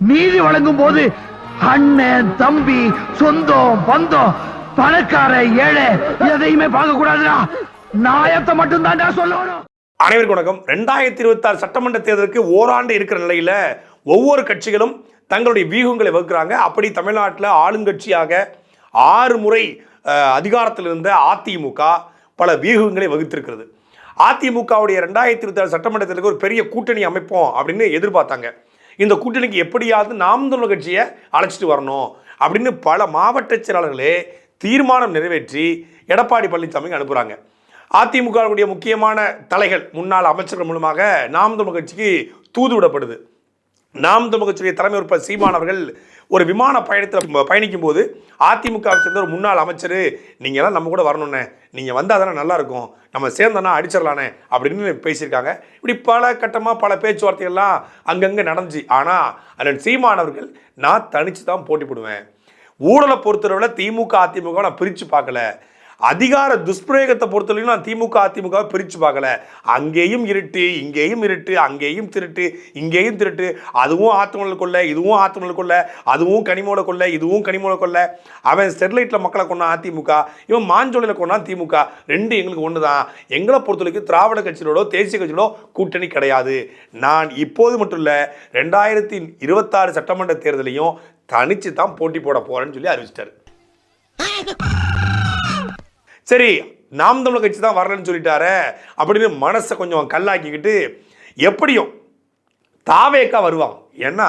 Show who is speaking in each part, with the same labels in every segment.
Speaker 1: நீதி வழங்கும் போது அண்ணன் தம்பி சொந்தம் பந்தம் பணக்கார ஏழை எதையுமே பார்க்க கூடாதுடா நாயத்தை மட்டும் தான் சொல்லணும்.
Speaker 2: அனைவருக்கும் வணக்கம். ரெண்டாயிரத்தி இருபத்தி ஆறு சட்டமன்ற தேர்தலுக்கு ஓராண்டு இருக்கிற நிலையில ஒவ்வொரு கட்சிகளும் தங்களுடைய வியூகங்களை வகுக்கிறாங்க. அப்படி தமிழ்நாட்டில் ஆளுங்கட்சியாக ஆறு முறை அஹ், அதிகாரத்தில் இருந்த அதிமுக பல வியூகங்களை வகுத்திருக்கிறது. அதிமுகவுடைய ரெண்டாயிரத்தி இருபத்தி ஆறு சட்டமன்ற தேர்தலுக்கு ஒரு பெரிய கூட்டணி அமைப்போம் அப்படின்னு எதிர்பார்த்தாங்க. இந்த கூட்டணிக்கு எப்படியாவது நாம் தமிழ் கட்சியை அழைச்சிட்டு வரணும் அப்படின்னு பல மாவட்ட செயலாளர்களே தீர்மானம் நிறைவேற்றி எடப்பாடி பழனிசாமிக்கு அனுப்புகிறாங்க அதிமுகவுடைய முக்கியமான தலைகள் முன்னாள் அமைச்சர்கள் மூலமாக நாம் தமிழ் கட்சிக்கு தூது விடப்படுது நாம் தமிழ் தலைமை உறுப்பினர் சீமான் அவர்கள் ஒரு விமான பயணத்தில் பயணிக்கும் போது அதிமுக சேர்ந்த ஒரு முன்னாள் அமைச்சர் நீங்கள் எல்லாம் நம்ம கூட வரணுண்ணே நீங்கள் வந்தால் தானே நல்லாயிருக்கும். நம்ம சேர்ந்தோன்னா அடிச்சிடலானே. அப்படின்னு பேசியிருக்காங்க. இப்படி பல கட்டமாக பல பேச்சுவார்த்தைகள்லாம் அங்கங்கே நடந்துச்சு. ஆனால் அண்ணன் சீமான் அவர்கள் நான் தனித்து தான் போட்டி போடுவேன். ஊழலை பொறுத்தளவில் திமுக அதிமுக நான் பிரித்து பார்க்கல. அதிகார துஷ்பிரயோகத்தை பொறுத்தவரைக்கும் நான் திமுக அதிமுகவை பிரித்து பார்க்கல. அங்கேயும் இருட்டு இங்கேயும் இருட்டு அங்கேயும் திருட்டு இங்கேயும் திருட்டு. அதுவும் ஆத்தமலை கொள்ள இதுவும் ஆத்தமலை கொள்ள அதுவும் கனிமோட கொள்ள இதுவும் கனிமோட கொள்ள. அவன் ஸ்டெர்லைட்டில் மக்களை கொண்டான் அதிமுக இவன் மாஞ்சோலையில் கொண்டான் திமுக. ரெண்டு எங்களுக்கு ஒன்று தான் எங்களை பொறுத்தவரைக்கும் திராவிட கட்சிகளோட தேசிய கட்சிகளோ கூட்டணி கிடையாது. நான் இப்போது மட்டும் இல்லை ரெண்டாயிரத்தி இருபத்தாறு சட்டமன்ற தேர்தலையும் தனிச்சு தான் போட்டி போட போகிறேன்னு சொல்லி அறிவிச்சிட்டாரு. சரி நாம் தமிழ் கட்சி தான் வரலன்னு சொல்லிட்டாரே அப்படின்னு மனசை கொஞ்சம் கல்லாக்கிக்கிட்டு எப்படியும் தாவேக்கா வருவாங்க ஏன்னா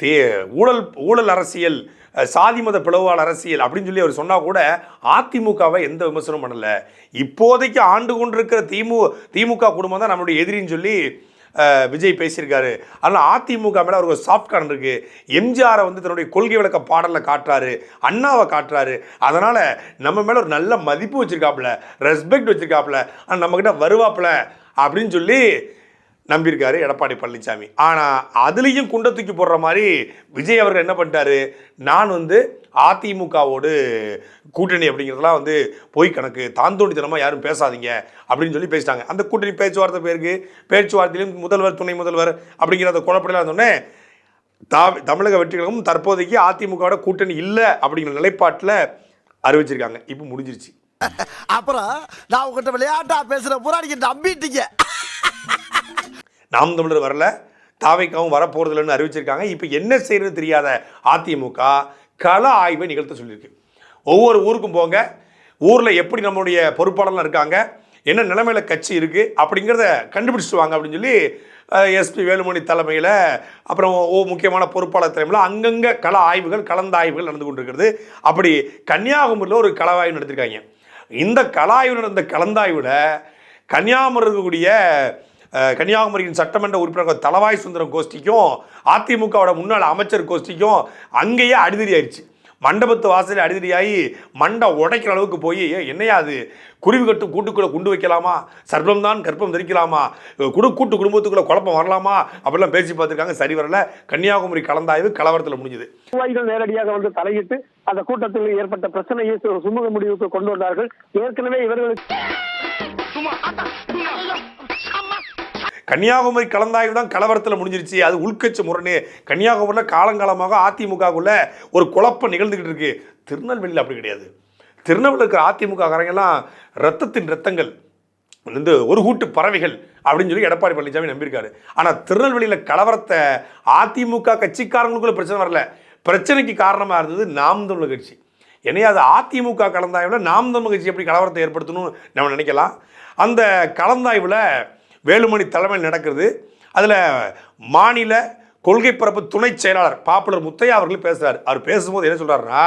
Speaker 2: தே ஊழல் ஊழல் அரசியல் சாதி மத பிளவால் அரசியல் அப்படின்னு சொல்லி அவர் சொன்னால் கூட அதிமுகவை எந்த விமர்சனமும் பண்ணலை. இப்போதைக்கு ஆண்டு கொண்டிருக்கிற திமு திமுக குடும்பம் தான் நம்மளுடைய எதிரின்னு சொல்லி விஜய் பேசியிருக்காரு. ஆனால் அதிமுக மேலே அவருக்கு ஒரு சாஃப்ட் கார்டு இருக்குது எம்ஜிஆரை வந்து தன்னுடைய கொள்கை விளக்க பாடலில் காட்டுறாரு அண்ணாவை காட்டுறாரு. அதனால் நம்ம மேலே ஒரு நல்ல மதிப்பு வச்சுருக்காப்புல ரெஸ்பெக்ட் வச்சுருக்காப்புல. ஆனால் நம்மக்கிட்ட வருவாப்புல அப்படின்னு சொல்லி நம்பியிருக்காரு எடப்பாடி பழனிசாமி. ஆனால் அதுலேயும் குண்டை தூக்கி போடுற மாதிரி விஜய் அவர்கள் என்ன பண்ணிட்டாரு? நான் வந்து அதிமுகவோடு கூட்டணி அப்படிங்கிறதெல்லாம் வந்து போய் கணக்கு. தாந்தோண்டித்தனமாக யாரும் பேசாதீங்க அப்படின்னு சொல்லி பேசிட்டாங்க. அந்த கூட்டணி பேச்சுவார்த்தை பேருக்கு பேச்சுவார்த்தையிலும் முதல்வர் துணை முதல்வர் அப்படிங்கிற அந்த குழப்படிலாம் இருந்தோடனே தா தமிழக வெற்றிகளும் தற்போதைக்கு அதிமுகவோட கூட்டணி இல்லை அப்படிங்கிற நிலைப்பாட்டில் அறிவிச்சிருக்காங்க. இப்போ முடிஞ்சிருச்சு.
Speaker 3: அப்புறம் நான் உங்ககிட்ட விளையாட்டா பேசுகிற புறாடிக்கிட்ட நம்பிட்டீங்க.
Speaker 2: நாம் தமிழர் வரல தாவைக்காவும் வரப்போறதில்லைன்னு அறிவிச்சிருக்காங்க. இப்போ என்ன செய்யறது தெரியாத அதிமுக கள ஆய்வை நிகழ்த்த சொல்லியிருக்கு. ஒவ்வொரு ஊருக்கும் போங்க ஊரில் எப்படி நம்மளுடைய பொறுப்பாளர்லாம் இருக்காங்க என்ன நிலைமையில கட்சி இருக்குது அப்படிங்கிறத கண்டுபிடிச்சிடுவாங்க அப்படின்னு சொல்லி எஸ்பி வேலுமணி தலைமையில் அப்புறம் ஓ முக்கியமான பொறுப்பாளர் தலைமையில் அங்கங்கே கள ஆய்வுகள் கலந்த ஆய்வுகள் நடந்து கொண்டிருக்கிறது. அப்படி கன்னியாகுமரியில் ஒரு களவாய்வு நடத்திருக்காங்க. இந்த கலாய்வு நடந்த கலந்தாய்வில் கன்னியாகுமரி இருக்கக்கூடிய கன்னியாகுமரியின் சட்டமன்ற உறுப்பினர் தலவாய் சுந்தரம் கோஷ்டிக்கும் அதிமுகவோட முன்னாள் அமைச்சர் கோஷ்டிக்கும் அங்கேயே அடிதடி ஆயிடுச்சு மண்டபத்து வாசல் அடிதடியாகி மண்டை உடைக்கிற அளவுக்கு போய் "ஏ, என்னையா அது? குருவி கட்டு கூட்டுக்குள்ளே குண்டு வைக்கலாமா? சர்ப்பம் தான் கற்பம் தரிக்கலாமா? குடு கூட்டு குடும்பத்துக்குள்ளே குழப்பம் வரலாமா? அப்படிலாம் பேசி பார்த்துருக்காங்க. சரி வரல. கன்னியாகுமரி கலந்தாய்வு கலவரத்தில் முடிஞ்சுது.
Speaker 4: நிர்வாகிகள் நேரடியாக வந்து தலையிட்டு அந்த கூட்டத்தில் ஏற்பட்ட பிரச்சனையை சுமூக முடிவுக்கு கொண்டு வந்தார்கள். ஏற்கனவே இவர்களுக்கு
Speaker 2: கன்னியாகுமரி கலந்தாய்வு தான் கலவரத்தில் முடிஞ்சிருச்சு. அது உள்கட்சி முரணு. கன்னியாகுமரியில் காலங்காலமாக அதிமுகக்குள்ளே ஒரு குழப்பம் நிகழ்ந்துக்கிட்டு இருக்குது திருநெல்வேலியில் அப்படி கிடையாது. திருநெல்வேலியில் இருக்கிற அதிமுக காரங்கெல்லாம் ரத்தத்தின் ரத்தங்கள் வந்து ஒரு கூட்டு பறவைகள் அப்படின்னு சொல்லி எடப்பாடி பழனிசாமி நம்பியிருக்காரு. ஆனால் திருநெல்வேலியில் கலவரத்தை அதிமுக கட்சிக்காரங்களுக்குள்ள பிரச்சனை வரல. பிரச்சனைக்கு காரணமாக இருந்தது நாம் தமிழ் கட்சி. என்னையா அது அதிமுக கலந்தாய்வில் நாம் தமிழ் கட்சி எப்படி கலவரத்தை ஏற்படுத்தணும்னு நம்ம நினைக்கலாம்? அந்த கலந்தாய்வில் வேலுமணி தலைமையில் நடக்கிறது. அதில் மாநில கொள்கை பரப்பு துணை செயலாளர் பாப்புலர் முத்தையா அவர்கள் பேசுகிறார் அவர் பேசும்போது என்ன சொல்கிறாருன்னா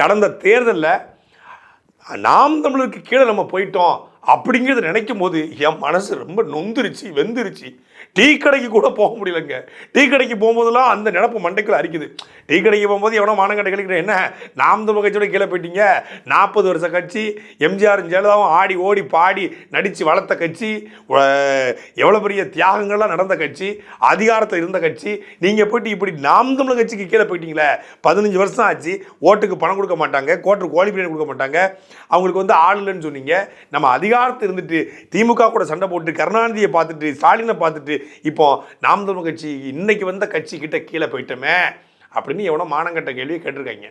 Speaker 2: கடந்த தேர்தலில் நாம் தமிழருக்கு கீழே நம்ம போயிட்டோம் அப்படிங்கிறத நினைக்கும் போது என் மனசு ரொம்ப நொந்துருச்சு வெந்துருச்சு. டீ கடைக்கு கூட போக முடியலங்க. டீ கடைக்கு போகும்போதெல்லாம் அந்த நினப்பு மண்டைக்குள்ள அரிக்குது. டீ கடைக்கு போகும்போது எவனோ மானங்கடை கழிக்கிற என்ன? நாம் தமிழ் கட்சியோட கீழே போயிட்டீங்க. நாற்பது வருஷ கட்சி எம்ஜிஆர் ஜெயலலிதாவும் ஆடி ஓடி பாடி நடித்து வளர்த்த கட்சி எவ்வளோ பெரிய தியாகங்கள்லாம் நடந்த கட்சி அதிகாரத்தில் இருந்த கட்சி நீங்கள் போயிட்டு இப்படி நாம் தமிழ் கட்சிக்கு கீழே போயிட்டீங்களே பதினஞ்சு வருஷம் ஆச்சு ஓட்டுக்கு பணம் கொடுக்க மாட்டாங்க கோட்டுக்கு கோழி பிரியாணி கொடுக்க மாட்டாங்க. அவங்களுக்கு வந்து ஆள் இல்லைன்னு சொன்னீங்க. நம்ம அதிகாரத்தில் இருந்துட்டு திமுக கூட சண்டை போட்டு கருணாநிதியை பார்த்துட்டு ஸ்டாலினை பார்த்துட்டு இப்போ நாம் தமிழ் கட்சி இன்னைக்கு வந்த கட்சி கிட்ட கீழே போயிட்டோமே அப்படின்னு எவனோ மானங்கட்ட கேள்வியை கேட்டிருக்காங்க.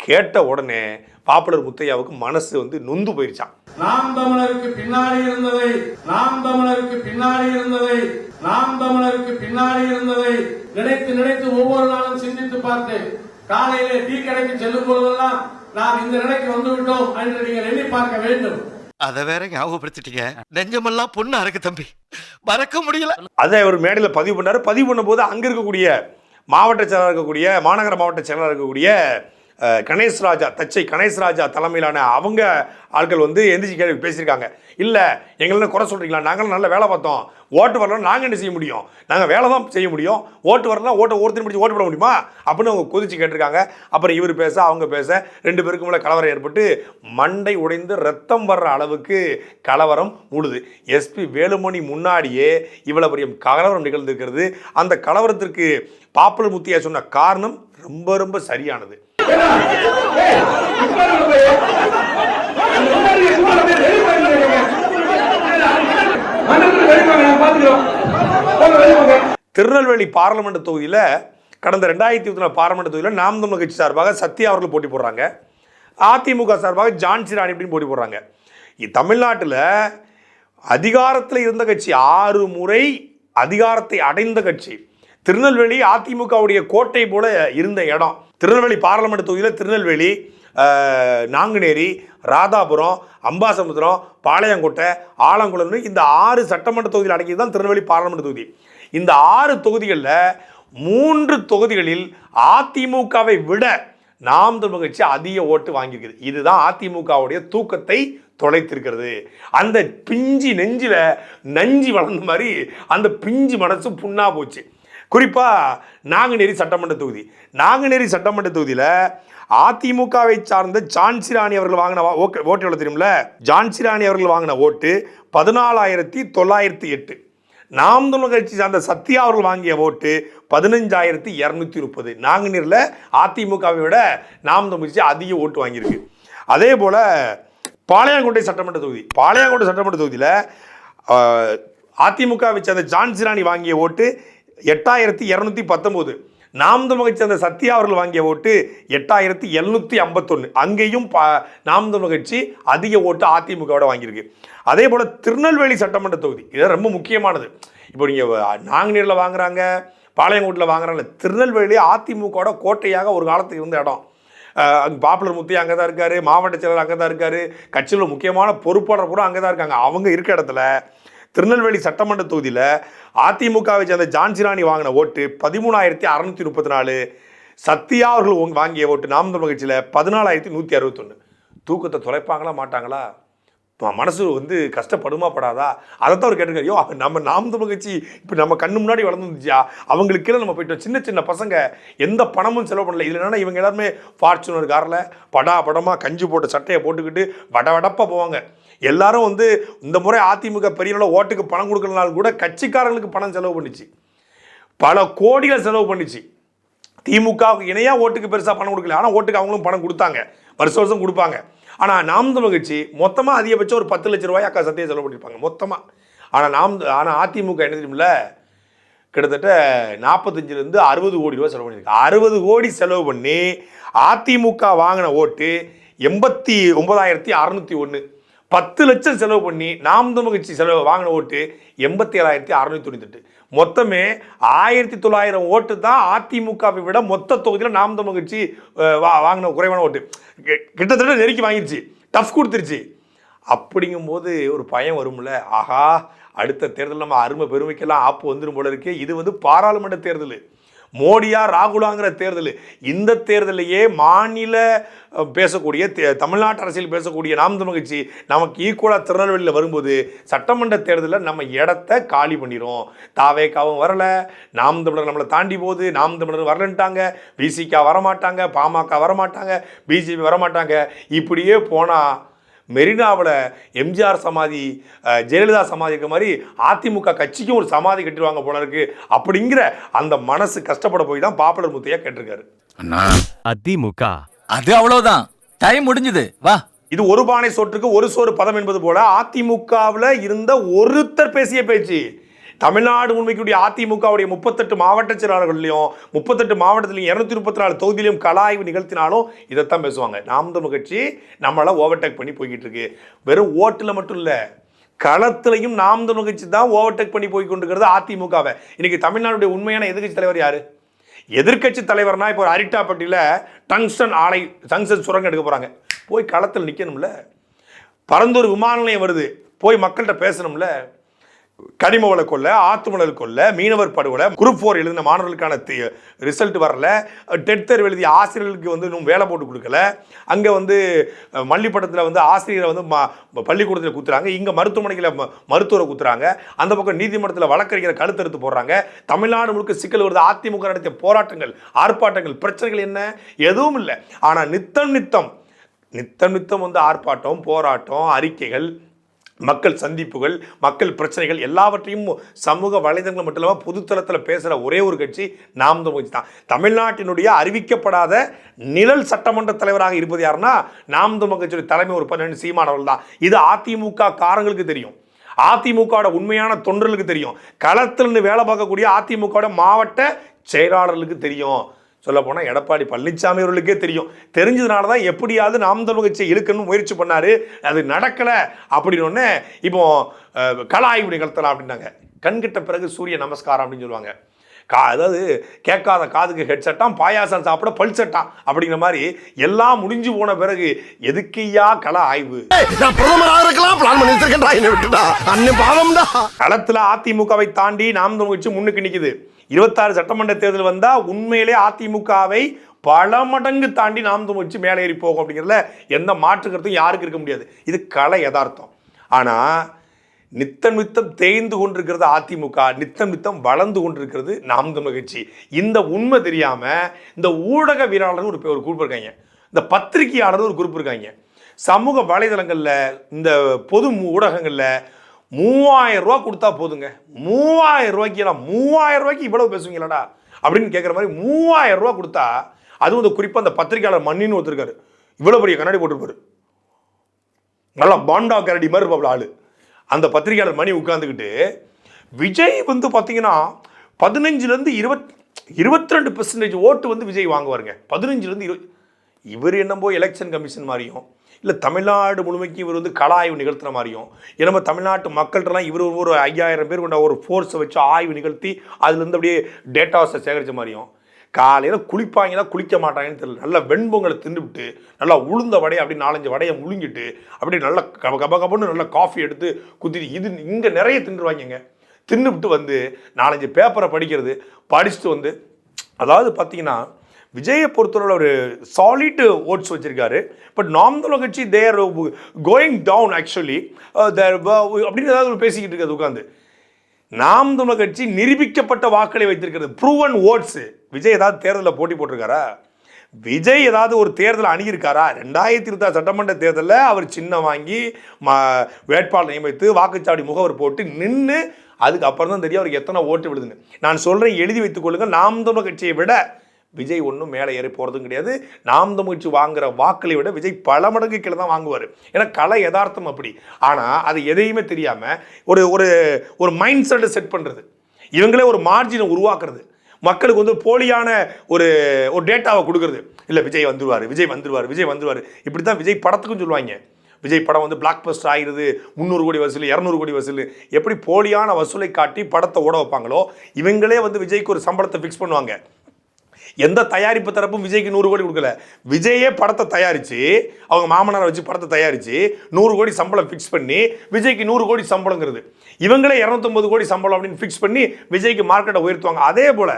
Speaker 2: கேட்ட உடனே பாப்புலர் முத்தையாவுக்கு மனசு வந்து நொந்து போயிருச்சான்
Speaker 5: நாம் தமிழருக்கு பின்னாடி இருந்ததை நாம் தமிழருக்கு பின்னாடி இருந்ததை நாம் தமிழருக்கு பின்னாடி இருந்ததை நினைத்து நினைத்து ஒவ்வொரு நாளும் சிந்தித்து பார்த்தேன் காலையிலே டீ கடைக்கு செல்லும் போதெல்லாம் நாம் இந்த நிலைக்கு வந்து விட்டோம் என்று நீங்கள் எண்ணி பார்க்க வேண்டும்.
Speaker 3: அத வேற ஞாபகப்படுத்திட்டீங்க. நெஞ்சமெல்லாம் பொண்ணா இருக்கு தம்பி. மறக்க முடியல.
Speaker 2: அதை அவர் மேடையில் பதிவு பண்ணார். பதிவு பண்ணும்போது அங்கே இருக்கக்கூடிய மாவட்ட செயலாளர் இருக்கக்கூடிய மாநகர மாவட்ட செயலாளர் இருக்கக்கூடிய கணேஷ் ராஜா தச்சை கணேஷ் ராஜா தலைமையிலான அவங்க ஆட்கள் வந்து எந்திரிச்சு கேள்வி பேசியிருக்காங்க. இல்லை எங்களை குறை சொல்கிறீங்களா நாங்களும் நல்ல வேலை பார்த்தோம். ஓட்டு வரலாம் நாங்கள் என்ன செய்ய முடியும்? நாங்கள் வேலை தான் செய்ய முடியும். ஓட்டு வரலாம் ஓட்டை ஒருத்தர் முடிச்சு ஓட்டு போட முடியுமா? அப்படின்னு அவங்க கொதிச்சு கேட்டிருக்காங்க. அப்புறம் இவர் பேச அவங்க பேச ரெண்டு பேருக்கும் உள்ள கலவரம் ஏற்பட்டு மண்டை உடைந்து ரத்தம் வர்ற அளவுக்கு கலவரம் முழுது எஸ்பி வேலுமணி முன்னாடியே இவ்வளோ பெரிய கலவரம் நிகழ்ந்திருக்கிறது. அந்த கலவரத்திற்கு பாப்புலர் முத்தியா சொன்ன காரணம் ரொம்ப ரொம்ப சரியானது. திருநெல்வேலி பார்லமெண்ட் தொகுதியில் கடந்த ரெண்டாயிரத்தி இருபத்தி நாலு பார்லமெண்ட் தொகுதியில் நாம் தமிழ் கட்சி சார்பாக சத்யா அவர்கள் போட்டி போடுறாங்க. அதிமுக சார்பாக ஜான்சி ராணி அப்படின்னு போட்டி போடுறாங்க. தமிழ்நாட்டில் அதிகாரத்தில் இருந்த கட்சி ஆறு முறை அதிகாரத்தை அடைந்த கட்சி. திருநெல்வேலி அதிமுகவுடைய கோட்டை போல இருந்த இடம். திருநெல்வேலி பாராளுமன்ற தொகுதியில் திருநெல்வேலி நாங்குநேரி ராதாபுரம் அம்பாசமுத்திரம் பாளையங்கோட்டை ஆலங்குளம்னு இந்த ஆறு சட்டமன்ற தொகுதியில் அடங்கியது தான் திருநெல்வேலி பாராளுமன்ற தொகுதி. இந்த ஆறு தொகுதிகளில் மூன்று தொகுதிகளில் அதிமுகவை விட நாம் தமிழ் கட்சி அதிக ஓட்டு வாங்கியிருக்குது. இதுதான் அதிமுகவுடைய தூக்கத்தை தொலைத்திருக்கிறது. அந்த பிஞ்சி நெஞ்சில நஞ்சி வளர்ந்த மாதிரி அந்த பிஞ்சு மனசு புண்ணா போச்சு. குறிப்பாக நாங்குநேரி சட்டமன்ற தொகுதி. நாங்குநேரி சட்டமன்ற தொகுதியில் அதிமுகவை சார்ந்த ஜான்சி ராணி அவர்கள் வாங்கின ஓட்டு ஓட்டு எவ்வளவு தெரியுமில்ல? ஜான்சி ராணி அவர்கள் வாங்கின ஓட்டு பதினாலாயிரத்தி தொள்ளாயிரத்தி எட்டு. நாம் தமிழ் கட்சி சார்ந்த சத்யா அவர்கள் வாங்கிய ஓட்டு பதினஞ்சாயிரத்தி இரநூத்தி முப்பது. நாங்குநீரில் அதிமுகவை விட நாம் தமிழ் கட்சி அதிக ஓட்டு வாங்கியிருக்கு. அதே போல் பாளையங்கோட்டை சட்டமன்ற தொகுதி. பாளையங்கோட்டை சட்டமன்ற தொகுதியில் அதிமுகவை சேர்ந்த ஜான்சி ராணி வாங்கிய ஓட்டு எட்டாயிரத்தி இரநூத்தி பத்தொம்போது. நாம் தமிழ் சேர்ந்த சத்யா அவர்கள் வாங்கிய ஓட்டு எட்டாயிரத்தி எழுநூத்தி ஐம்பத்தொன்று அங்கேயும் பா நாம் தமிழ் கட்சி அதிக ஓட்டு அதிமுகவோட வாங்கியிருக்கு. அதே போல் திருநெல்வேலி சட்டமன்ற தொகுதி இது ரொம்ப முக்கியமானது. இப்போ நீங்கள் நாங்குநீரில் வாங்குறாங்க பாளையங்கோட்டில் வாங்குறாங்க திருநெல்வேலி அதிமுகவோட கோட்டையாக ஒரு காலத்துக்கு இருந்த இடம். அங்கே பாப்புலர் முத்தி அங்கே தான் இருக்காரு மாவட்ட செயலர் அங்கே தான் இருக்காரு கட்சியில் முக்கியமான பொறுப்பாளர் கூட அங்கே தான் இருக்காங்க. அவங்க இருக்க இடத்துல திருநெல்வேலி சட்டமன்ற தொகுதியில் அதிமுகவை சேர்ந்த ஜான்சிராணி வாங்கின ஓட்டு பதிமூணாயிரத்தி அறநூற்றி முப்பத்தி நாலு. சத்யா அவர்கள் வாங்கிய ஓட்டு நாம் தமிழ் கட்சியில் பதினாலாயிரத்தி நூற்றி அறுபத்தொன்று தூக்கத்தை தொலைப்பாங்களா மாட்டாங்களா? மனசு வந்து கஷ்டப்படுமா படாதா? அதைத்தான் அவர் கேட்டிருக்காரு. ஐயோ நம்ம நாம் தமிழ் கட்சி இப்போ நம்ம கண்ணு முன்னாடி வளர்ந்துருந்துச்சா? அவங்களுக்கு கீழே நம்ம போயிட்டோம். சின்ன சின்ன பசங்க எந்த பணமும் செலவு பண்ணல. இதில் என்னன்னா இவங்க எல்லாருமே ஃபார்ச்சுனர் காரில் படா படமாக கஞ்சி போட்ட சட்டையை போட்டுக்கிட்டு வட வடப்பாக போவாங்க. எல்லாரும் வந்து இந்த முறை அதிமுக பெரிய ஓட்டுக்கு பணம் கொடுக்கலனாலும் கூட கட்சிக்காரங்களுக்கு பணம் செலவு பண்ணிச்சு. பல கோடிகள் செலவு பண்ணிச்சு. திமுகவுக்கு இணையாக ஓட்டுக்கு பெருசாக பணம் கொடுக்கல. ஆனால் ஓட்டுக்கு அவங்களும் பணம் கொடுத்தாங்க. வருஷம் வருஷம் கொடுப்பாங்க. ஆனால் நாம் தமிழ் கட்சி மொத்தமாக அதிகபட்சம் ஒரு பத்து லட்ச ரூபாய் அக்கா சத்தியம் செலவு பண்ணியிருப்பாங்க மொத்தமாக ஆனால் நாம் ஆனால் அதிமுக என்ன தெரியுமில்ல? கிட்டத்தட்ட நாற்பத்தஞ்சிலேருந்து அறுபது கோடி ரூபாய் செலவு பண்ணியிருக்கு. அறுபது கோடி செலவு பண்ணி அதிமுக வாங்கின ஓட்டு எண்பத்தி ஒன்பதாயிரத்தி அறநூற்றி ஒன்று பத்து லட்சம் செலவு பண்ணி நாம் தமிழ் கட்சி செலவு வாங்கின ஓட்டு எண்பத்தி ஏழாயிரத்தி அறநூற்றி தொண்ணூத்தெட்டு. மொத்தமே ஆயிரத்தி தொள்ளாயிரம் ஓட்டு தான் அதிமுகவை விட மொத்த தொகுதியில் நாம் தமிழ் கட்சி வா வாங்கின குறைவான ஓட்டு. கிட்டத்தட்ட நெருக்கி வாங்கிருச்சு. டஃப் கொடுத்துருச்சு. அப்படிங்கும்போது ஒரு பயம் வரும்ல. ஆஹா அடுத்த தேர்தல் நம்ம அருமை பெருமைக்கெல்லாம் ஆப்பு வந்துடும் போல இருக்கு. இது வந்து பாராளுமன்ற தேர்தல். மோடியா ராகுலாங்கிற தேர்தல். இந்த தேர்தலையே மாநில பேசக்கூடிய தே- தமிழ்நாட்டு அரசியல் பேசக்கூடிய நாம் தமிழ் கட்சி நமக்கு ஈக்குவலாக திருநெல்வேலியில் வரும்போது சட்டமன்ற தேர்தலில் நம்ம இடத்த காலி பண்ணிடும் தாவேக்காவும் வரல. நாம் தமிழர் நம்மளை தாண்டி போகுது. நாம் தமிழர் வரலன்ட்டாங்க. விசிகா வரமாட்டாங்க. பாமக வரமாட்டாங்க. பிஜேபி வரமாட்டாங்க. இப்படியே போனால் மெரினாவில் எம்ஜிஆர் சமாதி ஜெயலலிதா சமாதி இருக்க மாதிரி அதிமுக கட்சிக்கும் ஒரு சமாதி கட்டிடுவாங்க போல இருக்கு. அப்படிங்கிற அந்த மனசு கஷ்டப்பட போய் தான் பாப்புலர் முத்தையா கேட்டிருக்காரு.
Speaker 6: அதிமுக.
Speaker 7: அது அவ்வளவுதான். டைம் முடிஞ்சது. வா.
Speaker 2: இது ஒரு பானை சோற்றுக்கு ஒரு சோறு பதம் என்பது போல அதிமுகவில் இருந்த ஒருத்தர் பேசிய பேச்சு. தமிழ்நாடு உண்மைக்குடைய அதிமுகவுடைய முப்பத்தெட்டு மாவட்ட செயலாளர்கள்லையும் முப்பத்தெட்டு மாவட்டத்திலையும் இரநூத்தி முப்பத்தி நாலு தொகுதியிலையும் கலாய்வு நிகழ்த்தினாலும் இதைத்தான் பேசுவாங்க. நாம் தமிழ் கட்சி நம்மளை ஓவர்டேக் பண்ணி போய்கிட்டு இருக்கு. வெறும் ஓட்டில் மட்டும் இல்லை களத்திலையும் நாம் தமிழ் கட்சி தான் ஓவர்டேக் பண்ணி போய் கொண்டிருக்கிறது அதிமுகவை. இன்னைக்கு தமிழ்நாடுடைய உண்மையான எதிர்க்கட்சி தலைவர் யாரு? எதிர்க்கட்சி தலைவர்னா இப்போ ஒரு அரிட்டாப்பட்டியில் டங்ஸ்டன் ஆலை டங்ஸ்டன் சுரங்கம் எடுக்க போகிறாங்க போய் களத்தில் நிற்கணும்ல பரந்தூர் விமான நிலையம் வருது. போய் மக்கள்கிட்ட பேசணும்ல. கனிம வள கொள்ள ஆத்துமணல் கொள்ள மீனவர் படுகொலை குரூப் ஃபோர் எழுதின மாணவர்களுக்கான ரிசல்ட் வரல. டெட் தேர்வு எழுதிய ஆசிரியர்களுக்கு வந்து இன்னும் வேலை போட்டு கொடுக்கல. அங்கே வந்து மல்லிப்பட்டத்தில் வந்து ஆசிரியரை வந்து ம பள்ளிக்கூடத்தில் குத்துறாங்க. இங்கே மருத்துவமனையில் ம- மருத்துவரை குத்துறாங்க. அந்த பக்கம் நீதிமன்றத்தில் வழக்கறிஞரை கழுத்தெடுத்து போடுறாங்க. தமிழ்நாடு முழுக்க சிக்கல் வருது. அதிமுக நடத்திய போராட்டங்கள் ஆர்ப்பாட்டங்கள் பிரச்சனைகள் என்ன? எதுவும் இல்லை. ஆனால் நித்தம் நித்தம் நித்தம் நித்தம் வந்து ஆர்ப்பாட்டம் போராட்டம் அறிக்கைகள் மக்கள் சந்திப்புகள் மக்கள் பிரச்சனைகள் எல்லாவற்றையும் சமூக வலைதளங்கள் மட்டும் இல்லாமல் பொதுத்தளத்தில் பேசுகிற ஒரே ஒரு கட்சி நாம் தமிழ் தான். தமிழ்நாட்டினுடைய அறிவிக்கப்படாத நிழல் சட்டமன்ற தலைவராக இருப்பது யாருன்னா நாம் தமிழ் கட்சியுடைய தலைமை ஒரு பன்னெண்டு சீமான் அவர்கள் தான். இது அதிமுக காரங்களுக்கு தெரியும். அதிமுகவோட உண்மையான தொண்டர்களுக்கு தெரியும். களத்தில் வேலை பார்க்கக்கூடிய அதிமுகவோட மாவட்ட செயலாளர்களுக்கு தெரியும். சொல்ல போனால் எடப்பாடி பழனிசாமி அவர்களுக்கே தெரியும். தெரிஞ்சதுனால தான் எப்படியாவது நாம் தமிழ் கட்சியை இழுக்கணும்னு முயற்சி பண்ணாரு. அது நடக்கலை அப்படின்னு இப்போ ஆய்வு நிகழ்த்தலாம் அப்படின்னாங்க. கண்கிட்ட பிறகு சூரிய நமஸ்காரம் அப்படின்னு சொல்லுவாங்க. கா அதாவது கேட்காத காதுக்கு ஹெட்செட்டாம் பாயாசம் சாப்பிட பல்செட்டாம் அப்படிங்கிற மாதிரி எல்லாம் முடிஞ்சு போன பிறகு எதுக்கையா கள ஆய்வு களத்தில் அதிமுகவை தாண்டி நாம் தமிழ் கட்சி முன்னுக்கு நிக்குது. இருபத்தாறு சட்டமன்ற தேர்தல் வந்தா உண்மையிலே அதிமுகவை பல மடங்கு தாண்டி நாம் வச்சு மேலே ஏறி போகும் அப்படிங்கிறதுல எந்த மாற்று யாருக்கு இருக்க முடியாது. இது கலை யதார்த்தம். ஆனால் நித்தம் நித்தம் தேய்ந்து கொண்டிருக்கிறது அதிமுக நித்தம் நித்தம் வளர்ந்து கொண்டிருக்கிறது நாம் தமிழ் கட்சி. இந்த உண்மை தெரியாமல் இந்த ஊடக ஊடகவியலாளர் ஒரு ஒரு குரூப் இருக்காங்க. இந்த பத்திரிகையாளர் ஒரு குரூப் இருக்காங்க. சமூக வலைதளங்களில் இந்த பொது ஊடகங்களில் மூவாயிரம் ரூபா கொடுத்தா போதுங்க. மூவாயிரம் ரூபாய்க்கு மூவாயிரம் ரூபாய்க்கு இவ்வளவு பேசுவீங்களாடா? அப்படின்னு கேட்குற மாதிரி மூவாயிரம் ரூபா கொடுத்தா அதுவும் இந்த குறிப்பாக அந்த பத்திரிகையாளர் மண்ணின்னு ஒருத்தருக்காரு இவ்வளோ பெரிய கண்ணாடி போட்டிருப்பாரு. நல்லா பாண்டா கரடி மாதிரி இருப்பாப்ல ஆள். அந்த பத்திரிகையாளர் மணி உட்காந்துக்கிட்டு விஜய் வந்து பார்த்தீங்கன்னா பதினஞ்சுலேருந்து இருபத் இருபத்தி ரெண்டு பெர்சன்டேஜ் ஓட்டு வந்து விஜய் வாங்குவாருங்க. பதினஞ்சுலேருந்து இருபது இவர் என்னமோ எலெக்ஷன் கமிஷன் மாதிரியும் இல்லை தமிழ்நாடு முழுமைக்கு இவர் வந்து கள ஆய்வு நிகழ்த்துற மாதிரியும் ஏன்னா தமிழ்நாட்டு மக்கள்கிட்டலாம் இவர் ஒரு ஐயாயிரம் பேர் கொண்ட ஒரு ஃபோர்ஸை வச்சு ஆய்வு நிகழ்த்தி அதுலேருந்து அப்படியே டேட்டாஸை சேகரித்த மாதிரியும். காலையில் குளிப்பாங்கன்னா குளிக்க மாட்டாங்கன்னு தெரியல. நல்லா வெண்பொங்கலை தின்னுவிட்டு நல்லா உளுந்த வடையை அப்படி நாலஞ்சு வடையை முழுங்கிட்டு அப்படியே நல்லா கப கப கபன்னு நல்லா காஃபி எடுத்து குத்திட்டு இது இங்கே நிறைய தின்னுருவாங்கங்க. தின்னுவிட்டு வந்து நாலஞ்சு பேப்பரை படிக்கிறது படிச்சுட்டு வந்து அதாவது பார்த்தீங்கன்னா விஜயை பொறுத்தவரை ஒரு சாலிட் ஓட்ஸ் வச்சிருக்காரு. But Naam Tamil Katchi they're going down actually there அப்படின்னு ஏதாவது ஒரு பேசிக்கிட்டு இருக்காது உட்காந்து நாம் தமிழ் கட்சி நிரூபிக்கப்பட்ட வாக்களை வைத்திருக்கிறது ப்ரூவன் ஓட்ஸ் விஜய் ஏதாவது தேர்தலில் போட்டி போட்டிருக்காரா? விஜய் ஏதாவது ஒரு தேர்தல் அணுகியிருக்காரா ரெண்டாயிரத்தி இருபத்தாறு சட்டமன்ற தேர்தலில் அவர் சின்னம் வாங்கி ம வேட்பாளர் நியமித்து வாக்குச்சாவடி முகவர் போட்டு நின்று அதுக்கு அப்புறம் தான் தெரியும் அவருக்கு எத்தனை ஓட்டு விழுதுன்னு. நான் சொல்கிறேன் எழுதி வைத்துக் கொள்ளுங்கள். நாம் தமிழ் கட்சியை விட விஜய் ஒன்றும் மேலே ஏறி போகிறதும் கிடையாது. நாம் தமிழ்ச்சி வாங்குகிற வாக்களை விட விஜய் பல மடங்கு கீழே தான் வாங்குவார். ஏன்னா கலை யதார்த்தம் அப்படி. ஆனால் அது எதையுமே தெரியாமல் ஒரு ஒரு ஒரு மைண்ட் செட்டை செட் பண்ணுறது இவங்களே ஒரு மார்ஜினை உருவாக்குறது. மக்களுக்கு வந்து போலியான ஒரு ஒரு டேட்டாவை கொடுக்குறது. இல்லை விஜய் வந்துடுவார் விஜய் வந்துடுவார் விஜய் வந்துடுவார் இப்படி தான் விஜய் படத்துக்கும் சொல்லுவாங்க. விஜய் படம் வந்து பிளாக் பஸ்டர் ஆகிறது முந்நூறு கோடி வசூல் இரநூறு கோடி வசூல். எப்படி போலியான வசூலை காட்டி படத்தை ஓட வைப்பாங்களோ இவங்களே வந்து விஜய்க்கு ஒரு சம்பளத்தை ஃபிக்ஸ் பண்ணுவாங்க. எந்த தயாரிப்பு தரப்பும் விஜய்க்கு நூறு கோடி கொடுக்கல. விஜயே படத்தை தயாரித்து அவங்க மாமனாரை வச்சு படத்தை தயாரித்து நூறு கோடி சம்பளம் ஃபிக்ஸ் பண்ணி விஜய்க்கு நூறு கோடி சம்பளங்கிறது. இவங்களே இரநூத்தொம்பது கோடி சம்பளம் அப்படின்னு ஃபிக்ஸ் பண்ணி விஜய்க்கு மார்க்கெட்டை உயர்த்துவாங்க. அதே போல்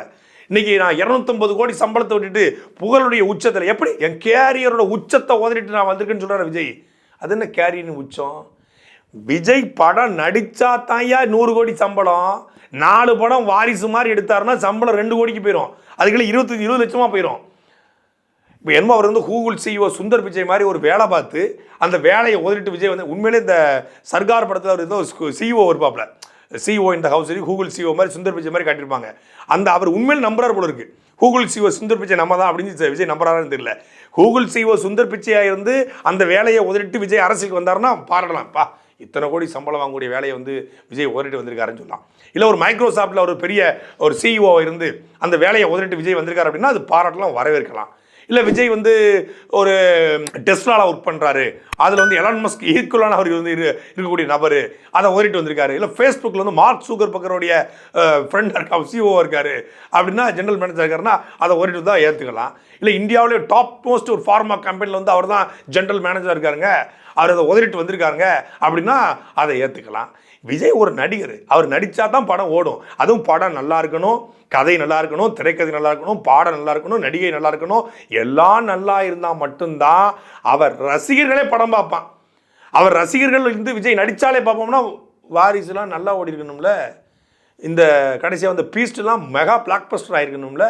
Speaker 2: இன்னைக்கு நான் இரநூத்தொம்பது கோடி சம்பளத்தை விட்டுட்டு புகழுடைய உச்சத்தில் எப்படி? என் கேரியரோட உச்சத்தை உதறிட்டு நான் வந்திருக்கேன்னு சொல்கிறார் விஜய். அது என்ன கேரியரின் உச்சம்? விஜய் படம் நடித்தா தான்யா நூறு கோடி சம்பளம். நாலு படம் வாரிசு மாதிரி எடுத்தாருன்னா சம்பளம் ரெண்டு கோடிக்கு போயிடும் அதுக்குள்ள இருபத்தஞ்சி இருபது லட்சமாக போயிடும் இப்போ என்னமோ அவர் வந்து கூகுள் சிஇஓ சுந்தர் பிச்சை மாதிரி ஒரு வேலை பார்த்து அந்த வேலையை ஒதுட்டு விஜய் வந்து உண்மையிலே இந்த சர்க்கார் படத்தில் அவர் ஏதோ சிஇஓ இருப்பாப்ல. சிஇஓ இந்த ஹவுஸ் கூகுள் சிஓ மாதிரி சுந்தர் பிச்சை மாதிரி காட்டியிருப்பாங்க. அந்த அவர் உண்மையில் நம்புறார் போல இருக்கு. கூகுள் சிஓ சுந்தர் பிச்சை நம்ம தான் அப்படின்னு விஜய் நம்புறாருன்னு தெரியல. கூகுள் சிஓ சுந்தர் பிச்சையாக இருந்து அந்த வேலையை உதறிட்டு விஜய் அரசுக்கு வந்தாருன்னா பாராட்டலாம் பா இத்தனை கோடி சம்பளம் வாங்கக்கூடிய வேலையை வந்து விஜய் உதறிட்டு வந்திருக்காருன்னு சொல்லலாம். இல்லை ஒரு மைக்ரோசாஃப்ட்டில் ஒரு பெரிய ஒரு சிஇஓ இருந்து அந்த வேலையை உதறிட்டு விஜய் வந்திருக்காரு அப்படின்னா அது பாராட்டலாம் வரவேற்கலாம். இல்லை விஜய் வந்து ஒரு டெஸ்லாவில் ஒர்க் பண்ணுறாரு அதில் வந்து எலான் மஸ்க் ஈக்குவலான அவர் வந்து இரு இருக்கக்கூடிய நபர். அதை ஓரிட்டு வந்திருக்காரு. இல்லை ஃபேஸ்புக்கில் வந்து மார்க் சூகர் பக்கருடைய ஃப்ரெண்டாக இருக்கா சிஓ இருக்காரு. அப்படின்னா ஜென்ரல் மேனேஜர் இருக்காருன்னா அதை ஓரிட்டு தான் ஏற்றுக்கலாம் இல்லை இந்தியாவிலே டாப் மோஸ்ட் ஒரு ஃபார்மா கம்பெனியில் வந்து அவர் தான் ஜென்ரல் மேனேஜர் இருக்காருங்க. அவர் அதை உதறிட்டு வந்திருக்காருங்க அப்படின்னா அதை ஏற்றுக்கலாம் விஜய் ஒரு நடிகர். அவர் நடித்தா தான் படம் ஓடும். அதுவும் படம் நல்லா இருக்கணும் கதை நல்லா இருக்கணும் திரைக்கதை நல்லா இருக்கணும் பாடம் நல்லா இருக்கணும் நடிகை நல்லா இருக்கணும் எல்லாம் நல்லா இருந்தால் மட்டும்தான் அவர் ரசிகர்களே படம் பார்ப்பான். அவர் ரசிகர்கள் இருந்து விஜய் நடித்தாலே பார்ப்போம்னா வாரிசுலாம் நல்லா ஓடி இருக்கணும்ல இந்த கடைசியாக வந்த பீஸ்ட்லாம் மெகா பிளாக் பஸ்டர் ஆகிருக்கணும்ல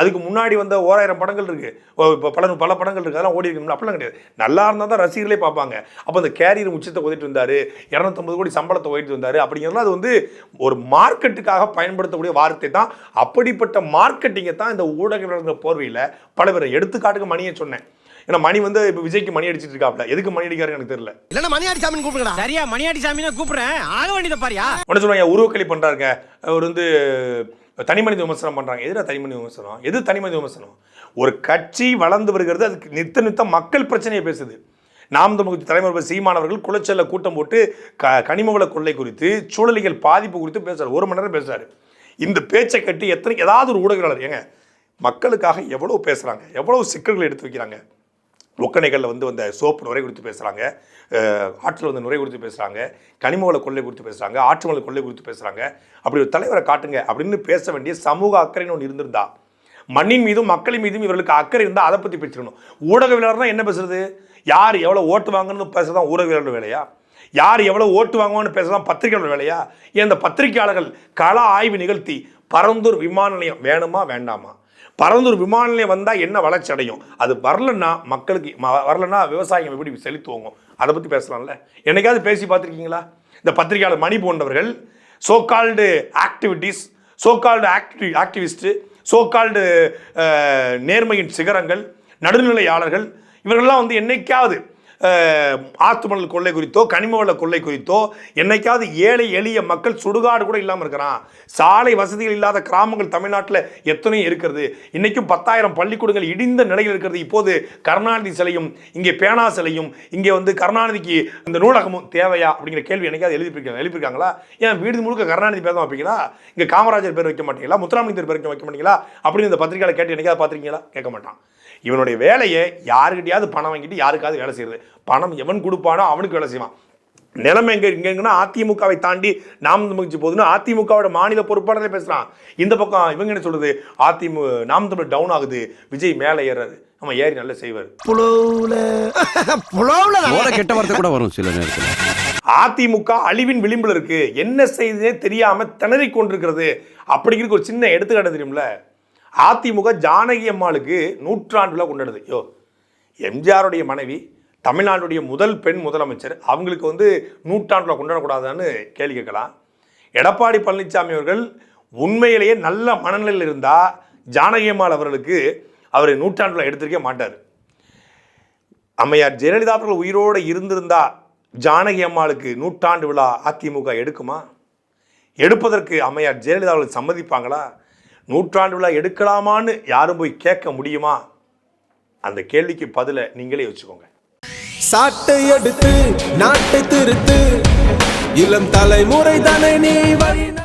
Speaker 2: அதுக்கு முன்னாடி வந்த ஓராயிரம் படங்கள் இருக்கு. ஓ, இப்போ பல பல படங்கள் இருக்கு. அதெல்லாம் ஓடி இருக்கணும்ல அப்படிலாம் கிடையாது. நல்லா இருந்தால் தான் ரசிகர்களே பார்ப்பாங்க. அப்போ அந்த கேரியர் உச்சத்தை ஒதிட்டு வந்தார். இரநூத்தம்பது கோடி சம்பளத்தை ஒதிட்டு வந்தார். அப்படிங்கிறதுலாம் அது வந்து ஒரு மார்க்கெட்டுக்காக பயன்படுத்தக்கூடிய வார்த்தை தான். அப்படிப்பட்ட மார்க்கெட்டிங்கை தான் இந்த ஊடகங்கிற போர்வையில் பல பேர் எடுத்துக்காட்டுக்கு மணியை சொன்னேன். ஏன்னா மணி வந்து இப்போ விஜய்க்கு மணி அடிச்சிட்டு இருக்காப்ல. எதுக்கு மணி அடிக்காருன்னு எனக்கு தெரியல.
Speaker 3: இல்லன்னா மணியாடி சாமி கூப்பிடுங்கடா.
Speaker 8: சரியா மணியாடி சாமி கூப்பிடுறேன். ஆக வேண்டியதை பாரியா?
Speaker 2: உடனே சொல்லுவாங்க உருவக்களி பண்றாருங்க? அவர் வந்து தனிமனித விமர்சனம் பண்ணுறாங்க எதிராக தனிமனித விமர்சனம்? எது தனிமனித விமர்சனம்? ஒரு கட்சி வளர்ந்து வருகிறது அதுக்கு நித்த நித்த மக்கள் பிரச்சனையை பேசுது. நாம் தமிழ் தலைவர் சீமானவர்கள் குளச்சல்ல கூட்டம் போட்டு க கனிமவள கொள்ளை குறித்து சூழலியல் பாதிப்பு குறித்து பேசுகிறார் ஒரு மணி நேரம் பேசுகிறார் இந்த பேச்சை கட்டி எத்தனை ஏதாவது ஒரு ஊடகங்களாளர் ஏங்க மக்களுக்காக எவ்வளோ பேசுகிறாங்க எவ்வளவு சிக்கல்களை எடுத்து வைக்கிறாங்க? ஒக்கணைகளில் வந்து வந்த சோப்பு நுரை குறித்து பேசுகிறாங்க ஆற்றில் வந்து நுரை குறித்து பேசுகிறாங்க கனிமவள கொள்ளை குறித்து பேசுகிறாங்க ஆற்று மலை கொள்ளை குறித்து பேசுகிறாங்க அப்படி ஒரு தலைவரை காட்டுங்க அப்படின்னு பேச வேண்டிய சமூக அக்கறைன்னு ஒன்று இருந்திருந்தா மண்ணின் மீதும் மக்களின் மீதும் இவர்களுக்கு அக்கறை இருந்தால் அதை பற்றி பேசிக்கணும். ஊடகவியலாளர்னா என்ன பேசுறது? யார் எவ்வளோ ஓட்டு வாங்கணும்னு பேசுகிறதான் ஊடகவியலாளர் வேலையா? யார் எவ்வளோ ஓட்டு வாங்குவான்னு பேசலாம் பத்திரிகையாளர் வேலையா? ஏன் இந்த பத்திரிகையாளர்கள் கள ஆய்வு நிகழ்த்தி பரந்தூர் விமான நிலையம் வேணுமா வேண்டாமா? பரந்தூர் விமான நிலையம் வந்தால் என்ன வளர்ச்சி அடையும்? அது வரலன்னா மக்களுக்கு ம- வரலன்னா விவசாயம் எப்படி செலுத்துவோங்க அதை பற்றி பேசலாம்ல. என்னைக்காவது பேசி பார்த்துருக்கீங்களா? இந்த பத்திரிகையாளர் மணி போன்றவர்கள் so called activities so called ஆக்டிவி activist so called நேர்மையின் சிகரங்கள் நடுநிலையாளர்கள் இவர்கள்லாம் வந்து என்னைக்காவது ஆத்துமணல் கொள்ளை குறித்தோ கனிமவள கொள்ளை குறித்தோ என்னைக்காவது ஏழை எளிய மக்கள் சுடுகாடு கூட இல்லாமல் இருக்கிறான். சாலை வசதிகள் இல்லாத கிராமங்கள் தமிழ்நாட்டில் எத்தனையும் இருக்கிறது. இன்றைக்கும் பத்தாயிரம் பள்ளிக்கூடங்கள் இடிந்த நிலையில் இருக்கிறது. இப்போது கருணாநிதி சிலையும் இங்கே பேனா சிலையும் இங்கே வந்து கருணாநிதிக்கு இந்த நூலகமும் தேவையா அப்படிங்கிற கேள்வி என்னைக்காவது எழுதிருக்காங்க எழுப்பியிருக்காங்களா ஏன் வீடு முழுக்க கருணாநிதி பேர் தான் வைப்பீங்களா? இங்கே காமராஜர் பேர் வைக்க மாட்டீங்களா? முத்துராமலிங்கர் பேர் வைக்க மாட்டீங்களா? அப்படின்னு இந்த பத்திரிகையாளர் கேட்டு என்னைக்காவது பார்த்துருக்கீங்களா? கேட்க மாட்டான். இவனுடைய வேலையை யாருக்கிட்டையாவது பணம் வாங்கிட்டு யாருக்காவது வேலை செய்யறது. பணம் எவன் கொடுப்பானோ அவனுக்கு வேலை செய்வான். நிலைமை எங்க இங்க எங்கன்னா அதிமுகவை தாண்டி நாம் தமிழ்ச்சி போகுதுன்னு அதிமுகவோட மாநில பொறுப்பாளரே பேசுறான். இந்த பக்கம் இவங்க என்ன சொல்றது அதிமு நாம் தமிழ் டவுன் ஆகுது. விஜய் மேலே ஏறாரு அவன் ஏறி நல்லா செய்வார்.
Speaker 9: கெட்ட வார்த்தை கூட வரும் சில நேரத்தில்.
Speaker 2: அதிமுக அழிவின் விளிம்பில் இருக்கு. என்ன செய்ததே தெரியாம திணறி கொண்டிருக்கிறது. அப்படிங்கிறது ஒரு சின்ன எடுத்துக்காட்டு தெரியும்ல? அதிமுக ஜானகி அம்மாளுக்கு நூற்றாண்டு விழா கொண்டாடுது. யோ எம்ஜிஆருடைய மனைவி தமிழ்நாட்டுடைய முதல் பெண் முதலமைச்சர் அவங்களுக்கு வந்து நூற்றாண்டு விழா கொண்டாடக்கூடாதான்னு கேள்வி கேட்கலாம். எடப்பாடி பழனிசாமி அவர்கள் உண்மையிலேயே நல்ல மனநிலையில் இருந்தால் ஜானகி அம்மாள் அவர்களுக்கு அவர் நூற்றாண்டு விழா எடுத்திருக்க மாட்டார். அம்மையார் ஜெயலலிதா அவர்கள் உயிரோடு இருந்திருந்தா ஜானகி அம்மாளுக்கு நூற்றாண்டு விழா அதிமுக எடுக்குமா? எடுப்பதற்கு அம்மையார் ஜெயலலிதா அவர்கள் சம்மதிப்பாங்களா? நூற்றாண்டு விழா எடுக்கலாமான்னு யாரும் போய் கேட்க முடியுமா? அந்த கேள்விக்கு பதிலை நீங்களே வச்சுக்கோங்க.
Speaker 10: சாட்டை எடுத்து நாட்டை திருத்து இளம் தலைமுறை தானே நீ வழி